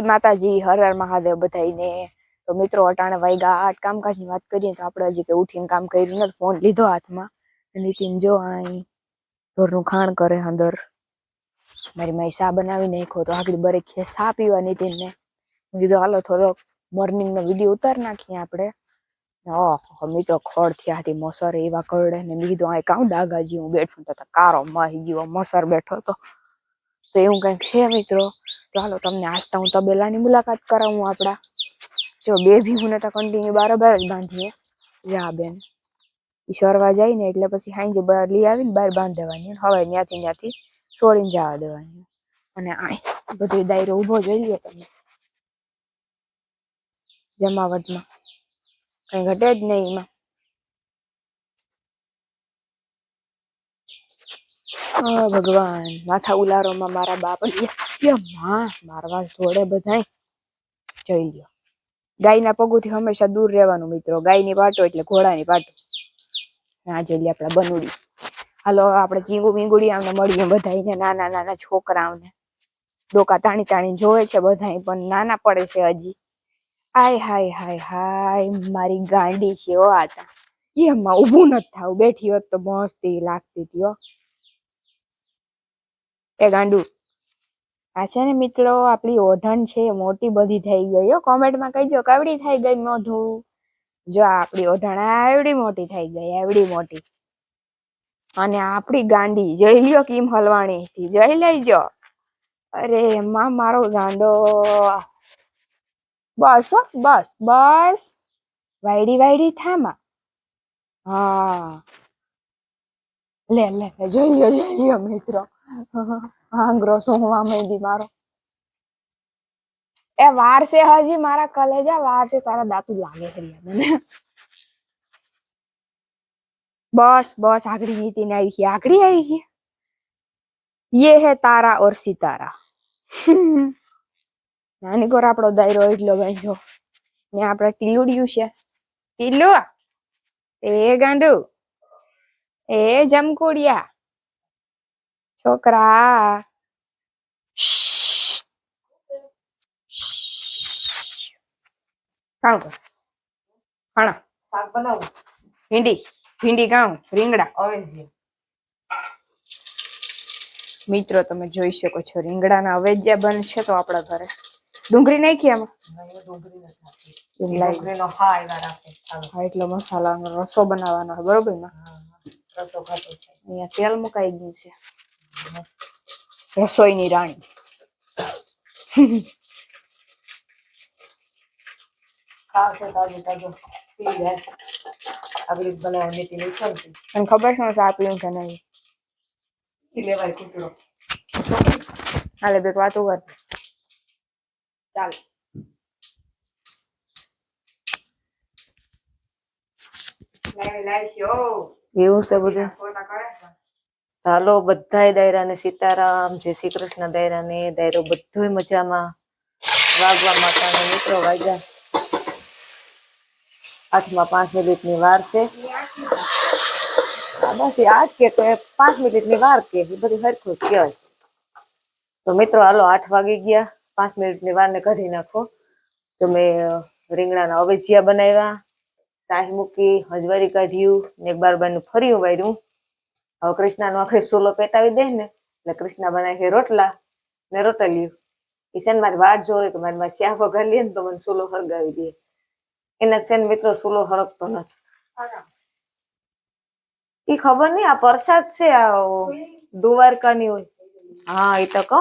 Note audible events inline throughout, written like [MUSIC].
જય માતાજી, હર હર મહાદેવ બધાઈને તો મિત્રો, અટાણે વાગ્યા આઠ કામકાજની વાત કરીએ તો આપણે હજી કે ઉઠીને કામ કર્યું નથી. ફોન લીધો હાથમાં. નીતિન જો અહીં ઢોરનું ખાણ કરે અંદર. મારી માઈ શા બનાવી નાખ્યો? તો આગળ બરે ખે શા પીવા નીતિનને? ને કીધું, હાલો થોડોક મોર્નિંગનો વીડિયો ઉતાર નાખીએ આપણે. ઓહો, મિત્રો ખોડ થયા હતી મસર એવા કરડે ને કીધું આ કામ ડાગાજી હું બેઠું? તો કારો માહી ગયો, મસર બેઠો તો તો એવું કંઈક છે, મિત્રો? તો હાલો, તમને આજતા હું તબેલાની મુલાકાત કરાવું આપણા. જો બે ભીહુને તો કન્ટિન્યુ બરાબર જ બાંધીએ. જા બેન. ઈ સરવા જાય ને એટલે પછી હાંજે બહાર લઈ આવીને બહાર બાંધ દેવાની હવે ત્યાંથી ત્યાંથી છોડીને જવા દેવાની. અને આ બધો દાયરો ઊભો જોઈ લ્યો તમે. જમાવટમાં. કઈ ઘટે જ નહીં એમાં. ભગવાન. માથા ઉલારોમાં મારા બાપ મારવા જોડે બધાય. જઈ લ્યો. ગાયના પગુથી હંમેશા દૂર રહેવાનું મિત્રો. ગાયની પાટો એટલે ઘોડાની પાટો ના જોઈ લે આપણા બનુડી. હાલો, આપણે ચીંગુ મીંગુડી આમને મળીએ બધાને નાના નાના છોકરાઓને. ડોકા તાણી તાણી જોવે છે બધાય, પણ નાના પડે છે હજી. હાય હાય હાય હાય, મારી ગાંડી છે ઓ આતા એમાં ઊભું નથી થાવ. બેઠી હોત તો મસ્તી લાગતી હતી એ ગાંડુ. આ છે ને મિત્રો આપણી ઓઢણ છે, મોટી બધી થઈ ગઈ હો. કોમેન્ટમાં કહીજો કેવડી થઈ ગઈ મોઢું. જો આપણી ઓઢણ આવડી મોટી થઈ ગઈ આવડી મોટી. અને આપણી ગાંડી, જોઈ લ્યો કિમ હલવાણી થી જોઈ લેજો. અરે એમાં મારો ગાંડો. બસ હો, બસ બસ. YD YD થામા. હા. લે લે, જોઈ લ્યો જોઈ લ્યો મિત્રો. આંગ્રો સોહવા માંડી મારો એ વાર છે હજી મારા કલેજા વાર છે તારા દાંતું લાગે છે લ્યા મને બસ બસ આકડી નીતિ ને આવી ગઈ આકડી આવી ગઈ ये है तारा और सितारा નાની કોર આપણો દાયરો એટલો બાંધ્યો ને આપણે ટીલુડિયું છે ટીલુ એ ગાંડુ એ જમકુડિયા છોકરા કામ ખાણા શાક બનાવું ભીંડી ભીંડી કામ રીંગણા હવે મિત્રો તમે જોઈ શકો છો રીંગણાના અવેજ્યા બનશે તો આપણા ઘરે. ડુંગળી નાખી. એમ? એટલો મસાલાનો રસો બનાવવાનો બરોબર ને? હા, હા. રસો ખાતો છે. અહીંયા તેલ મુકાઈ ગયું છે. રસોઈની રાણી છે ખબર છે પીવું કે નહીં હાલે બેક વાતો કર ચાલ એવું છે બધું છે. હાલો, બધાય દાયરાને સીતારામ, જય શ્રી કૃષ્ણ દાયરાને, દાયરો બધોય મજામાં. વાગવા માતાનો મિત્રો, વાગ્યા આઠમાં પાંચ મિનિટની વાર છે. બસ આજ કે તો એ પાંચ મિનિટની વાર કે, એ બધું સરખું જ કહેવાય. તો મિત્રો, હાલો, આઠ વાગી ગયા. પાંચ મિનિટની વારને કાઢી નાખો. તો મેં રીંગણાના અવેજીયા બનાવ્યા. શાહી મૂકી, હજવારી કાઢ્યું ને એક બાર બારનું ફર્યું વાર્યું. હવે કૃષ્ણાનો આખરે સોલો પેટાવી દે ને, એટલે કૃષ્ણ બનાવે છે રોટલા ને રોટલિયું. એ છે મારી વાટ જોવે કે મારી માં શ્યા વઘાર લે ને તો મને સોલો હરગાવી દે. એના છે મિત્રો સોલો હરગતો નથી. ઈ ખબર નહીં આ પ્રસાદ છે, આ દ્વારકાની હોય. હા એ તો કહો.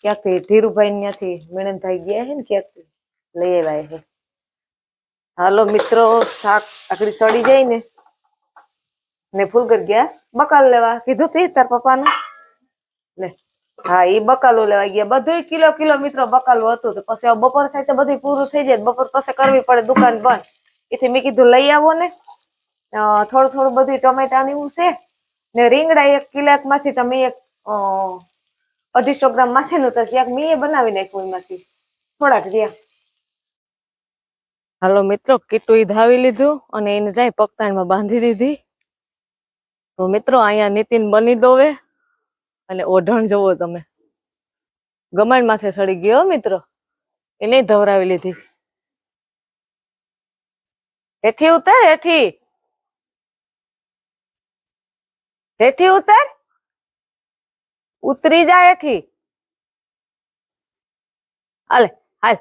ક્યાંકથી? ધીરુભાઈ ત્યાંથી મિણનભાઈ ગયા છે ને ક્યાંકથી? લઈ આવ્યા છે હાલો મિત્રો, શાક આકડી સડી જાય ને. ને ફૂલગર ગેસ બકાલ લેવા કીધું તી તાર પપ્પાને. લે, હા એ બકાલો લેવા ગયા. બધું કિલો કિલો મિત્રો બકાલો હતું તો પછી બપોર થાય તો બધું પૂરું થઈ જાય બપોર પછી કરવી પડે દુકાન બંધ. એથી મેં કીધું લઈ આવો ને. થોડું થોડું બધું ટમેટા ને એવું છે. ને રીંગણા એક કિલાકમાંથી તમે એક અઢીસો ગ્રામ માથેનું તો ક્યાંક મેં બનાવી નાખ્યું એમાંથી. થોડાક રહ્યા. હાલો મિત્રો કીટું ધાવી લીધું અને એને જાય પગતાણમાં બાંધી દીધી. તો મિત્રો, અહીંયા નીતિન બની દોવે અને ઓઢણ જવો તમે. ગમાણ માથે સડી ગયો મિત્રો. એને ધવરાવી લીધી. હેઠી ઉતર, હેઠી. હેઠી ઉતર. ઉતરી જા હેઠી. હાલે, હાલ.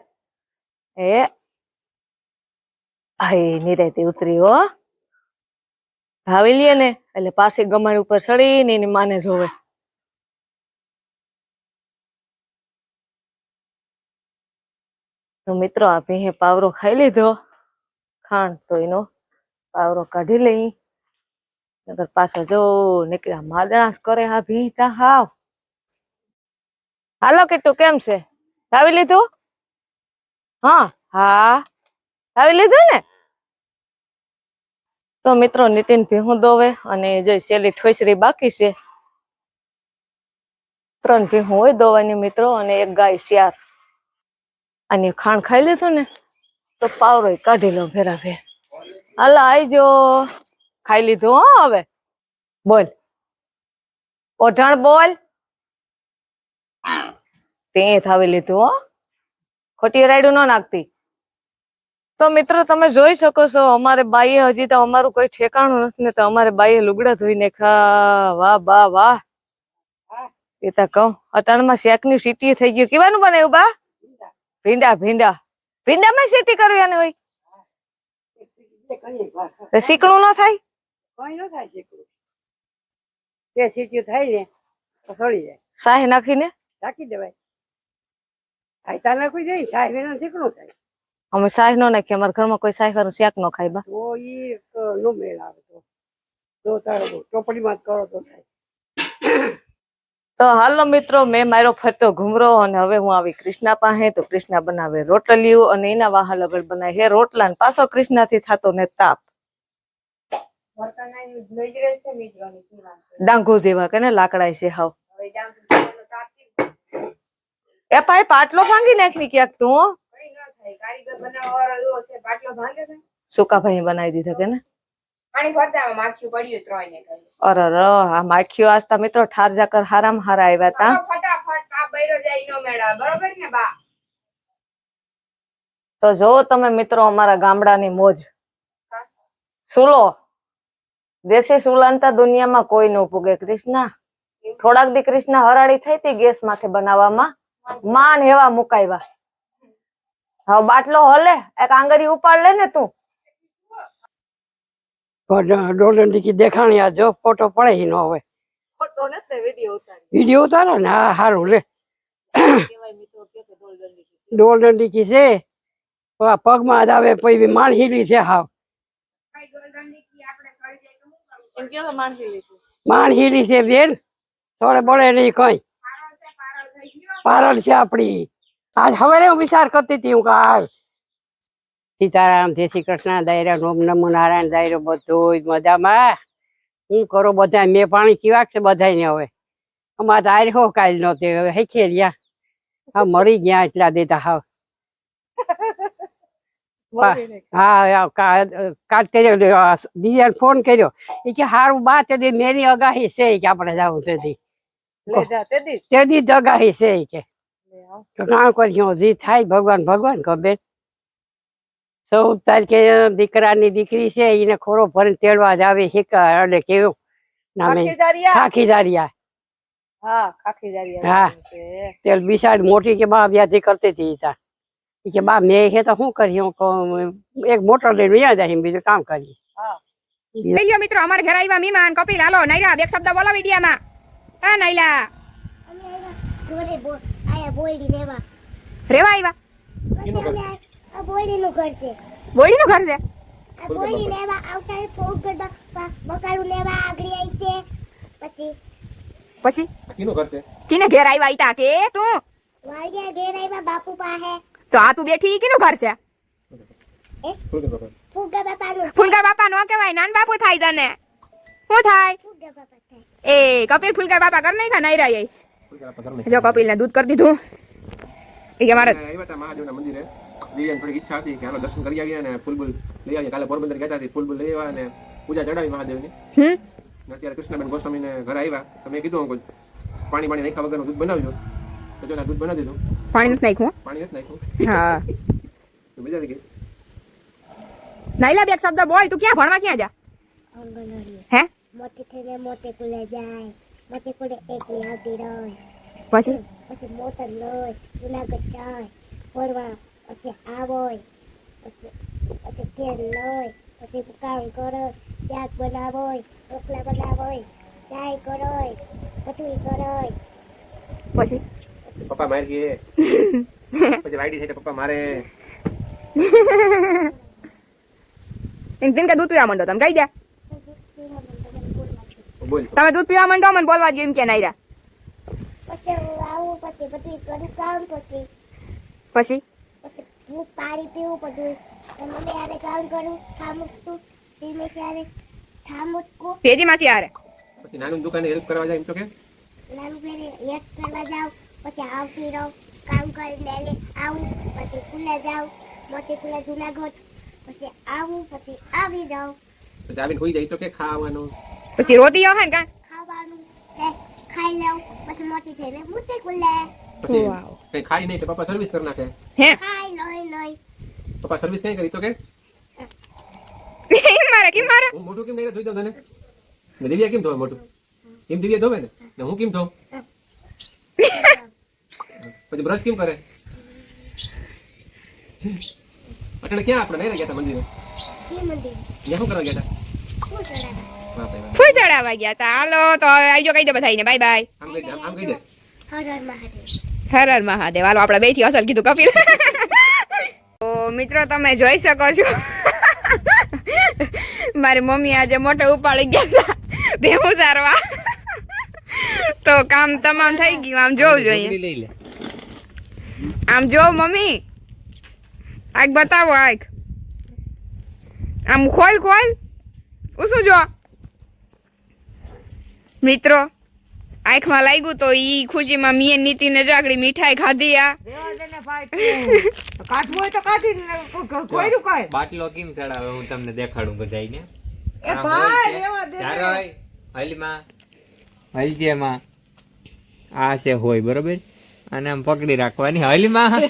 એ હા નિરાતે ઉતરી હો. ધાવી લે ને, એટલે પાસે ગમાણ ઉપર ચડીને એની માને જોવે. તો મિત્રો, આ ભીહે પાવરો ખાઈ લીધો. ખાણ તો એનો પાવરો કાઢી લઈ. નગર પાછા જો નીકળ્યા માદણાસ કરે હા ભીતા હાવ. હાલો કેટલું, કેમ છે? ધાવી લીધું? હા હા. લાવી લીધું ને? તો મિત્રો નીતિન ભીહું દોવે અને જે શેલી ઠોસરી બાકી છે, ત્રણ ભીહું હોય દોવાની મિત્રો અને એક ગાય ચાર અને ખાણ ખાઈ લીધું ને, તો પાવરો કાઢી લો ભેરા ભે હાલા આઈજો ખાઈ લીધું હો હવે. બોલ. ઓઢાણ બોલ. તે થાવી લીધું હો. ખોટી રાયડું ન નાખતી. તો મિત્રો તમે જોઈ શકો છો અમારે બાઈએ હજી તો અમારું કોઈ ઠેકાણું નથી ને તો અમારે બાઈએ લુગડા ધોઈને ખા વાહ બા વાહ. એ તો કહું અટાણમાં શેકની સીટી થઈ ગયું. કેવાનું બનાવ્યું બા? ભીંડા ભીંડા. ભીંડામાં સીટી કરવી એને હોય? શીકણું ન થાય? સાહે નાખીને? નાખી દેવાય. થાય. અમે સાહ નો નાખીએ અમારા ઘરમાં કોઈ સાહ વાળું શાક નો ખાય બા. તો ઈ નો મેળ આવે તો. જો તારે ચોપડીમાં જ કરો તો થાય. તો હાલો મિત્રો મેં મારો ફરતો ઘુમરો અને હવે હું આવી કૃષ્ણા પાસે તો કૃષ્ણા બનાવે રોટલીઓ અને એના વાહન આગળ બનાવે હે રોટલા ને પાછો કૃષ્ણાથી થતો ને તાપ. ડાંગો જેવા કે ને લાકડાય છે હાવ. એ પાય પાટલો ભાંગી નાખની ક્યાંક તું હો. સુકા ભાઈ બનાવી દીધો કે ને? આ માખીઓ આસ્તા મિત્રો ઠાર જાકર હારામ હારા આવ્યા તા. જોવો તમે મિત્રો અમારા ગામડાની મોજ. સુલો. દેશી સુલાનતા દુનિયામાં કોઈ ન પૂગે કૃષ્ણા. થોડાક દી કૃષ્ણા હરાડી થઈ હતી ગેસ માથે બનાવવામાં. માન હેવા મુકાવ્યા હવે બાટલો હલે એક આંગળી ઉપાડ લે ને તું. પણ ડોલન ડીકી દેખાણી આ જો ફોટો પડે ઈ નો હવે. ફોટો ને વીડિયો ઉતારી. વીડિયો ઉતારો ને હા સારું લે. ડોલન ડીકી છે. પગમાં જ આવે પછી માણ હીલી છે હાવ. એમ કયો તો માનસી લીધું. માણ હીલી છે? બેન. થોડે બળે નહીં કઈ. પારલ છે આપડી આજ હવે હું વિચાર કરતી હતી હું કાલ સીતારામ જય શ્રી કૃષ્ણ દાયરા ઓમ નમો નારાયણ દાયરો બધું જ મજામાં. હું કરો બધા મેં પાણી પીવા છે બધાને હવે? અમારે આર હો કાલ નો તે હવે હેખે રહ્યા. હા મરી ગયા એટલા દેતા [LAUGHS] હા હા કાલ કર્યો દિવ્યાને ફોન કર્યો. એ કે હારું બા તે મેરી અગાહી છે કે આપણે જવું તે દી. તે જ અગાહી છે કે. તો કામ કર્યું જી થાય ભગવાન ભગવાન ખબર. ચૌદ તારીખે દીકરાની દીકરી છે એને ખોરો ભરીને તેડવા જ આવે શીખા એટલે કેવું? નામે ખાખીદારિયા હા ખાખી જારિયા હા. છે. તે બિસાડ મોટી કે બા વ્યાજી કરતી હતી ત્યાં કે બા મેં હે તો શું કરી હું? એક મોટર લઈને વ્યા જાય બીજું કામ કરી લઈ લ્યો મિત્રો અમારા ઘરે આવ્યા મહેમાન. કપિલ હાલો નાયરા બે શબ્દ બોલો વિડીયામાં હા નાયલા આયા રેવા આવ્યા બોલડી બોયડીનું ઘર છે. બોયડીનું ઘર છે? આ બોયડી લેવા આવતા ફોગ ગરબા બકારું લેવા આગળ આવી છે. પછી પછી? કિનો છે. કિને ઘેર આવ્યા ઈતા કે તું? વાળિયા ઘેર આવ્યા બાપુ પાસે. તો આ તું બેઠી કિનું ઘર છે? ફૂલકે ફુગા બાપાનું બાપા નો કહેવાય નાન બાપુ થાય તને. શું થાય? ફુગા બાપા થાય. એ કપિલ ફૂલકા બાપા કર નહીં ખા નહીં ધર્મ જો કપિલ ને દૂધ કરી દીધું. એ કે મારે મહાદેવના મંદિરે. દિવ્યાને થોડી ઈચ્છા હતી કે હાલો દર્શન કરી આવીએ અને ફૂલબુલ લઈ આવીએ. કાલે પોરબંદર ગયા હતા ફૂલબુલ લઈ આવ્યા અને પૂજા ચડાવી મહાદેવની. હમ? અત્યારે કૃષ્ણબેન ગોસ્વામીને ઘરે આવ્યા. તો મેં કીધું હું પાણી પાણી નાખ્યા વગરનું દૂધ બનાવજો. તો જો દૂધ બનાવી દીધું. પાણી નથી નાખ્યું પાણી નથી નાખ્યું. હા. [LAUGHS] તો મજા આવી ગઈ. નાઈલા બે શબ્દ બોલ તું ક્યાં ભણવા ક્યાં જા? હે? મોટી થઈને મોટે કુલે જાય. મોટે કુલે એકલી આવતી રહે પછી પછી મોટર લઈ જુનાગઢ જાય ફરવા પછી આવોય પછી પછી ઘેર લઈ પછી કામ કરો શાક બનાવોય રોટલા બનાવોય ચાય કરોય બધું કરોય પછી પપ્પા માર કે પછી વાઈડી થાય તો પપ્પા મારે એમ દિન કે દૂધ પીવા માંડો તમે કહી દે બોલ તમે દૂધ પીવા માંડો મને બોલવા દો એમ કે નાયરા. પછી હું આવું પછી બધું કરું. કામ પછી. પછી? પછી હું પાણી પીવું બધું. મમ્મી યારે કામ કરું ઠામુકતું ધીમે ત્યારે ઠામુકું ભેજી માસી હારે. પછી નાનું દુકાને હેલ્પ કરવા જાય એમ તો કે? નાનું ફેરે એક કરવા જાવ. પછી આવતી રહું કામ કરીને એને આવું. પછી ખુલે જાવ મોટી જુનાગઢ. પછી આવું પછી આવી જાવ પછી આવીને હોઈ જાય તો કે ખાવાનું? પછી રોતી આવે ને કા ખાવાનું ખાઈ લઉં પછી મોટી થઈને મોટી ખુલે પછી કઈ ખાઈ નહીં તો પપ્પા સર્વિસ કરી નાખે હે ખાઈ લઈ લઈ પપ્પા સર્વિસ કઈ કરી તો કે મારે કેમ મારે હું મોટું કેમ નહીં ધોઈ દઉં તને ને દિવ્યા કેમ ધોવે મોટું એમ દિવ્યા ધોવે ને ને હું કેમ ધોઉં પછી બ્રશ કેમ કરે અટલે ક્યાં આપણે નહીં ગયા હતા મંદિરે મંદિર શું કરવા ગયા હતા ફૂલ ચડાવવા ગયા તા. હાલો તો હવે આવજો કહી દે બધાને બાય બાય. હર હર મહાદેવ. હાલો આપણે બેથી અસલ કીધું કપિલ. તો મિત્રો તમે જોઈ શકો છો. મારી મમ્મી આજે મોટે ઉપાડી ગયા હતા ભેહું સારવા. તો કામ તમામ થઈ ગયું. આમ જોવું જોઈએ. આમ જો મમ્મી. આગ બતાવો આગ. આમ ખોલ ખોલ. શું જો. મિત્રો આંખમાં લાગ્યું તો ઈ ખુશીમાં મીએ નીતિને જો આગળ મીઠાઈ ખાધી આ. રેવા દે ને ભાઈ તું. કાઢવું હોય તો કાઢી ને કઈ બાટલો કેમ ચડાવે હું તમને દેખાડું બધાયને? એ ભાઈ રેવા દે. ચારોય હલમાં. હલજેમાં આ છે હોય બરોબર? અને આમ પકડી રાખવાની. હલમાં.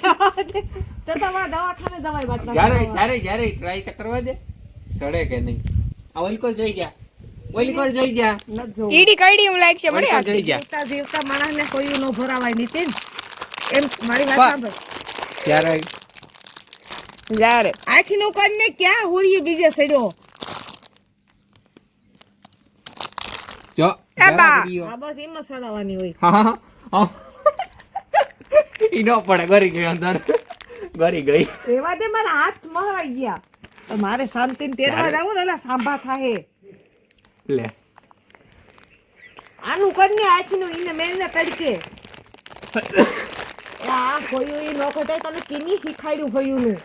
[LAUGHS] તો તમારા દવાખાને દવાઈ બાટલા જ્યારે જ્યારે જ્યારે ટ્રાય તો કરવા દે. સડે કે નહીં? આ હલકો જઈ ગયા. ઓલકો જોઈ ગયા ઈડી કઈડી હું લાઈક છે મળી ઓલકો જોઈ ગયા જીવતા જીવતા માણસને કોઈ નો ભરાવાય નીતિન એમ મારી વાત સાંભળ. ત્યારે જ્યારે. આખીનો કરીને ક્યાં હુરીએ બીજે સડ્યો જો એ બા. જરા ગયો. આ બસ એમ સડાવવાની હોય. હા, હા, હા. પડે ગરી ગઈ અંદર. ગરી ગઈ. રેવા દે મારા હાથ મહરાઈ ગયા. તો મારે શાંતિ તેરવા જાવું ને સાંભા થાય લે. આનું કરીને આખીનું ઈને મેલને તડકે. [LAUGHS] આ હોયું ઈ નો કટાય તને કિની શીખાડ્યું ભયું નું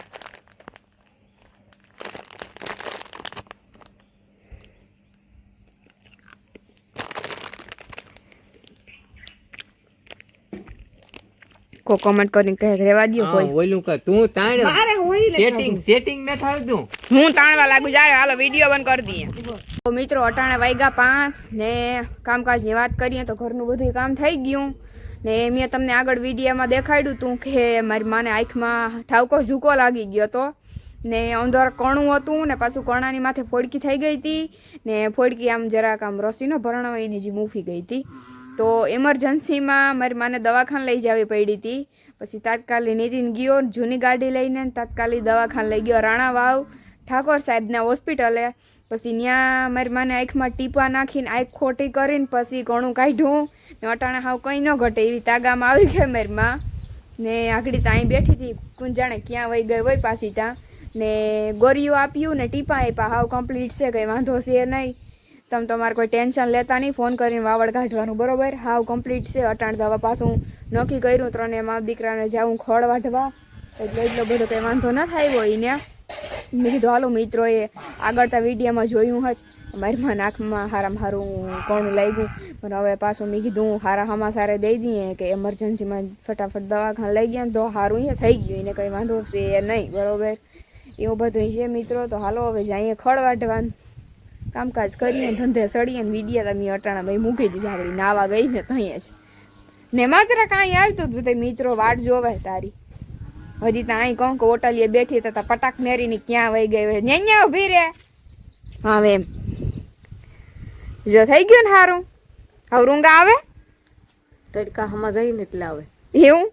કો કમેન્ટ કરીને કહે રેવા દિયો હા, કોઈ ઓલું કે તું તાણ. મારે હોય લે સેટિંગ સેટિંગ ન થાવતું હું તાણવા લાગુ જારે હાલો વીડિયો બંધ કરી દઈએ. તો મિત્રો, અટાણે વાગ્યા પાંચ ને કામકાજની વાત કરીએ તો ઘરનું બધું કામ થઈ ગયું. ને મેં તમને આગળ વિડીયામાં દેખાડ્યું હતું કે મારી માને આંખમાં ઠાવકો ઝૂકો લાગી ગયો હતો. ને અંદર કણું હતું ને પાછું કણાની માથે ફોડકી થઈ ગઈ હતી. ને ફોડકી આમ જરાક આમ રસીનો ભરણ એની જે મૂફી ગઈ હતી. તો એમરજન્સીમાં મારી માને દવાખાને લઈ જવી પડી હતી. પછી તાત્કાલિક નીતિન ગયો, જૂની ગાડી લઈને તાત્કાલિક દવાખાને લઈ ગયો, રાણા વાવ, ઠાકોર સાહેબના હોસ્પિટલે. પછી ત્યાં મારી માને આંખમાં ટીપા નાખીને આંખ ખોટી કરીને પછી ઘણું કાઢ્યું. ને અટાણે હાવ કંઈ ન ઘટે એવી તાગામાં આવી ગઈ મારી માં. ને આગળ ત્યાં બેઠી હતી કુંજાણે ક્યાં વહી ગઈ હોય પાછી ત્યાં. ને ગોરીઓ આપ્યું ને ટીપા આપ્યા, હાવ કમ્પ્લીટ છે, કંઈ વાંધો છે નહીં. તમે તમારે કોઈ ટેન્શન લેતા નહીં, ફોન કરીને વાવડ કાઢવાનું, બરોબર? હાવ કમ્પ્લીટ છે, અટાણ દવા પાછું નક્કી કર્યું ત્રણે મા દીકરાને જાઉં ખોળ વાઢવા. એટલે એટલો બધો કંઈ વાંધો ન થાય હોય ને મેં કીધું, હાલો મિત્રોએ આગળ ત્યાં વિડીયોમાં જોયું હજ મારીમાં નાકમાં હારામાં હારું કોણ લાગ્યું? પણ હવે પાછું મેં કીધું હારા હમાસારે દઈ દઈએ કે એમરજન્સીમાં ફટાફટ દવાખાને લઈ ગયા તો સારું એ થઈ ગયું, એને કંઈ વાંધો છે નહીં, બરોબર? એવું બધું છે મિત્રો, તો હાલો હવે જઈએ ખડ વાઢવાનું કામકાજ કરીએ, ધંધે સડીએ ને વિડીયા તમે અટાણા ભાઈ મૂકી દીધા આગળ નાવા ગઈ ને ત્યાં જ. ને માત્ર કાંઈ આવતું બધા મિત્રો, વાટ જોવે તારી. હજી તો અહીં કહું કે ઓટલીએ બેઠી હતા તા પટાક મેરીની ક્યાં વહી ગઈ હોય? ન્યા ઊભી રે. હવે એમ. જો થઈ ગયું ને સારું હવે રૂંગા આવે? તડકા હમાં જઈને એટલે આવે એવું?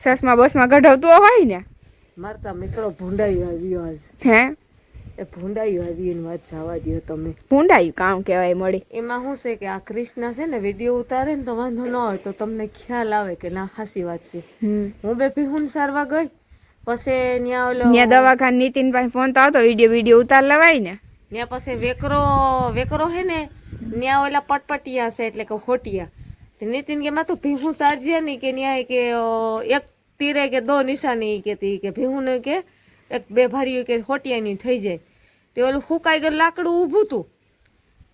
સસમાં બસમાં કઢાવતું હોય ને? મારતા મિત્રો ભૂંડાયું આવ્યો આજ. હે? એ ભૂંડાયું આવી એની વાત જવા દો તમે. ભૂંડાયું કામ કહેવાય મળી. એમાં શું છે કે આ કૃષ્ણ છે ને વીડિયો ઉતારે ને તો વાંધો ન હોય તો તમને ખ્યાલ આવે કે ના હાસી વાત છે. હું બે ભીહુન સારવા ગઈ? પછી ન્યા ઓલો ન્યા દવાખાન નીતિન પાસે ફોન તો આવતો વીડિયો વીડિયો ઉતાર લેવાય ને. ન્યા પછી વેકરો વેકરો હે ને ન્યા ઓલા પટપટિયા છે એટલે કે હોટિયા. તે નીતિન કે માં તો ભીહું સારજે નહીં કે ન્યા કે એક તીરે કે દો નિશાની કેતી કે ભીહું ને કે એક બે ભારી કે હોટિયાની થઈ જાય. તે ઓલું ફૂકાઈ ગયેલું લાકડું ઊભું હતું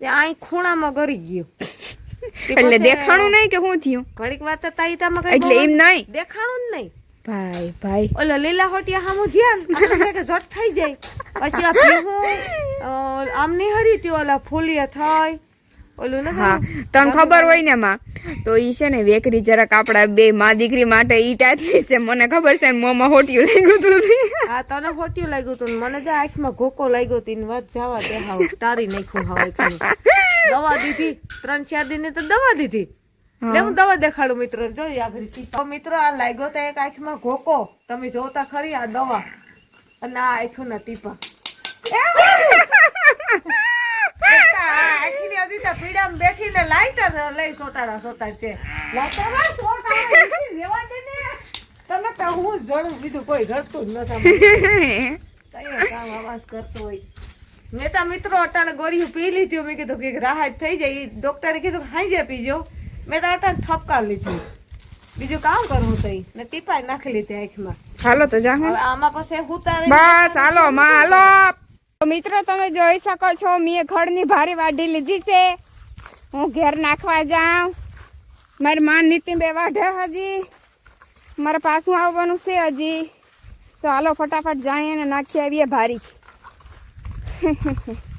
તે આઈ ખૂણામાં ગરી ગયું. [LAUGHS] એટલે દેખાણું નહીં કે શું થયું? ઘડીક વાર તો તાઈતામાં એટલે એમ નહીં. દેખાણું જ નહીં. ભાઈ ભાઈ. ઓલો લીલા હોટિયા સામું ધ્યાન. આપણે કે ઝટ થઈ જાય. પછી આ ભીહું આમ નહીં હરી ત્યો ઓલા ફૂલિયા થાય. ઓલું ને હા તને ખબર હોય ને માં? તો ઈ છે ને વેકરી જરાક આપડા બે માં દીકરી માટે ઈ ટાઈપની છે. મને ખબર છે મોમાં હોટિયું લાગ્યું તું હા તને હોટિયું લાગ્યું તું મને જે આંખમાં ઘોકો લાગ્યો તીન વાત જવા દે હાવ. તારી નાખ્યું હાવ દવા દીધી. ત્રણ ચાર દિન તો દવા દીધી. હું. દવા દેખાડું મિત્રો. આગળ તો મિત્રો આ લાગ્યો તો એક આંખમાં ઘોકો. તમે જોતા ખરી આ દવા. અને આ ટીપા. [LAUGHS] આખીની હજી તો પીડામાં બેઠીને લાઇટર લઈ સોટાડા સોટાડ છે. ને. તને તો હું જણું બીજું કોઈ ઘડતું જ નથી [LAUGHS] કઈ કામ આવાજ કરતો હોય. મેં તો મિત્રો અટાણે ગોળીઓ પી લીધી. મેં કીધું કે રાહત થઈ જાય. ડોક્ટરે કીધું હાંજે પીજો. મેં તો અટાણે થપકા લીધી. બીજું કામ કરવું તઈ? ને ટીપાઈ નાખી લીધી આંખમાં. હાલો તો જા આમાં પછી ઉતારે બસ હાલો માં હાલો. તો મિત્રો તમે જોઈ શકો છો મેં ઘરની ભારી વાઢી લીધી છે. હું ઘેર નાખવા જાઉં. મારી માં નીતિ બે વાઢે હજી. મારે પાછું આવવાનું છે હજી. તો હાલો ફટાફટ જાય અને નાખી આવીએ ભારી. [LAUGHS]